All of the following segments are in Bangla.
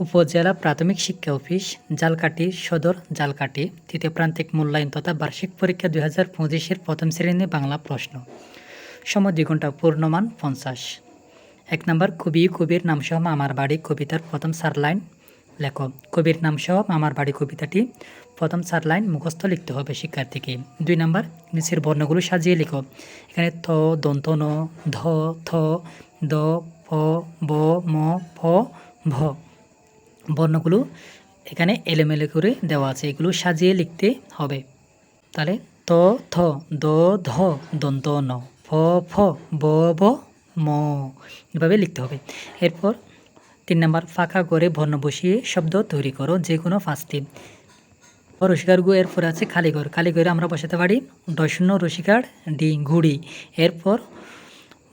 উপজেলা প্রাথমিক শিক্ষা অফিস জালকাটি সদর জালকাটি তৃতীয় প্রান্তিক মূল্যায়ন তথা বার্ষিক পরীক্ষা দুই হাজার পঁচিশের প্রথম শ্রেণি বাংলা প্রশ্ন। সময় দুই ঘণ্টা পূর্ণমান পঞ্চাশ। এক নম্বর, কবি কবির নামসহ মামার বাড়ি কবিতার প্রথম চার লাইন লেখ কবির নামসহ মামার বাড়ি কবিতাটি প্রথম চার লাইন মুখস্থ লিখতে হবে শিক্ষার্থীকে। দুই নম্বর, নিচের বর্ণগুলো সাজিয়ে লিখো। এখানে থ দন্ত, ন, ধ, থ, দ ফ ব, ম, ফ, ভ। বর্ণগুলো এখানে এলোমেলো করে দেওয়া আছে। এগুলো সাজিয়ে লিখতে হবে। তাহলে ত, থ, দ, ধ, দন্ত, ন, ফ ফ, ব ব, ম, এভাবে লিখতে হবে। এরপর তিন নাম্বার, ফাঁকা করে বর্ণ বসিয়ে শব্দ তৈরি করো যে কোনো পাঁচটি রসিকার গু, এরপর আছে খালিঘর খালিঘরে আমরা বসাতে পারি ডশূন্য রসিকার, ডি, ঘুড়ি। এরপর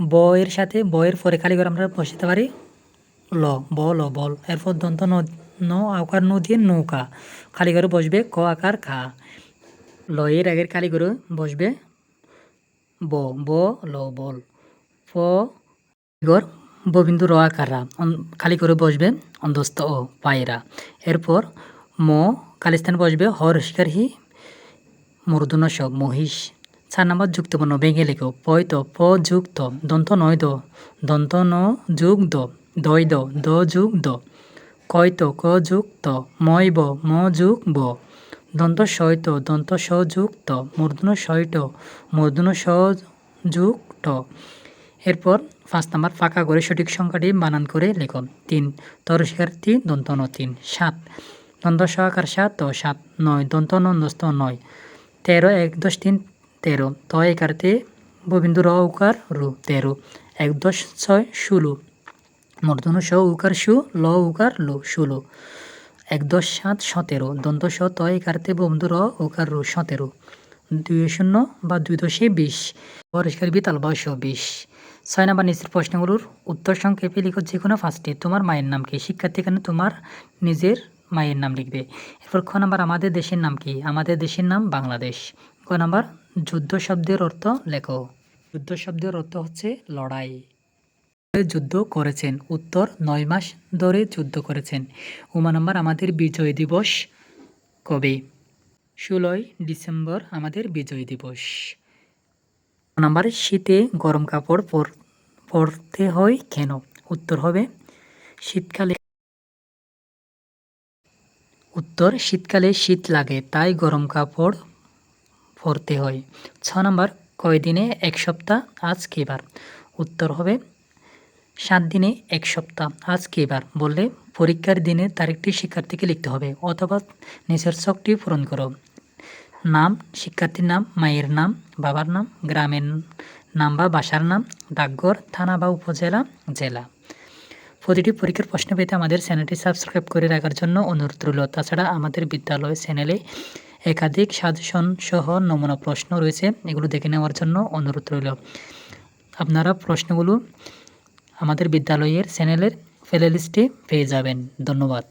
ব এর সাথে ব এর পরে খালিঘর আমরা বসাতে পারি ল, ব, ল, বল। এরপর দন্ত ন ন, আকার ন দিয়ে নৌকা। খালি ঘরে বসবে ক আকার খা। ল, এর আগের খালি বসবে ব ব, ল, বল। ঘর ববিন্দু র আকাররা খালি করে বসবে অন্ধস্ত ও পায়রা এরপর ম কালিস্তান বসবে হর শিকার হি, মূর্ধন্য স, মহিষ। চার নম্বর যুক্তবর্ণ, ভেঙে লেখো। পয়ত প যুক্ত দন্ত নয় দ, দন্ত ন যুগ দ। দয় দ দ যুগ দ কয়ত ক যুগ ত ময় ব ম যুগ ব দন্ত শয়ত দন্ত স যুগ ত মূর্ধন্য শয়ট মূর্ধন্য স যুগ ট এরপর পাঁচ নাম্বার ফাঁকা করে সঠিক সংখ্যাটি বানান করে লেখো তিন তর শিক্ষার্থী দন্ত ন তিন। সাত, দ্বন্দ্ব সহকার সাত ত সাত, নয়, দন্ত নন্দস্ত নয়। তেরো, এক দশ তিন তেরো। ত একারতে ববিন্দু র উকার রু তেরো। এক দশ ছয় ষোলো। মূর্ধন্য স উকার সু, ল উকার লু ষোলো এক দশ সাত সতেরো দন্ত স তয় একারতে বন্ধু র, উকার রু সতেরো। দুই শূন্য বা দুই দশে বিশ। পরিষ্কার বিতাল বয়স বিশ। ছয় নাম্বার নিচের প্রশ্নগুলোর উত্তর সংক্ষেপে লিখো যে কোনো ফার্স্টে। তোমার মায়ের নাম কি? শিক্ষার্থী এখানে তোমার নিজের মায়ের নাম লিখবে। এরপর খ নাম্বার, আমাদের দেশের নাম কি? আমাদের দেশের নাম বাংলাদেশ। ক নাম্বার, যুদ্ধ শব্দের অর্থ লেখো। যুদ্ধ শব্দের অর্থ হচ্ছে লড়াই। যুদ্ধ করেছেন। উত্তর, নয় মাস ধরে যুদ্ধ করেছেন। উমা নাম্বার আমাদের বিজয় দিবস কবে? ষোলোই ডিসেম্বর আমাদের বিজয় দিবস। নাম্বার, শীতে গরম কাপড় পরতে হয় কেন? উত্তর হবে, শীতকালে উত্তর, শীতকালে শীত লাগে, তাই গরম কাপড় পরতে হয়। ছ নম্বর, কয়দিনে? এক সপ্তাহ, আজ কেবার উত্তর হবে সাত দিনে এক সপ্তাহ। আজ কেবার বললে পরীক্ষার দিনে তারিখটি শিক্ষার্থীকে লিখতে হবে অথবা নিচের ছকটি পূরণ করো। নাম, শিক্ষার্থীর নাম, মায়ের নাম, বাবার নাম, গ্রামের নাম বা বাসার নাম, ডাকঘর, থানা বা উপজেলা, জেলা। প্রতিটি পরীক্ষার প্রশ্ন পেতে আমাদের চ্যানেলটি সাবস্ক্রাইব করে রাখার জন্য অনুরোধ রইল। তাছাড়া আমাদের বিদ্যালয় চ্যানেলে একাধিক সাজেশন সহ নমুনা প্রশ্ন রয়েছে, এগুলো দেখে নেওয়ার জন্য অনুরোধ রইল। আপনারা প্রশ্নগুলো আমাদের বিদ্যালয়ের চ্যানেলের প্লেলিস্টে পেয়ে যাবেন। ধন্যবাদ।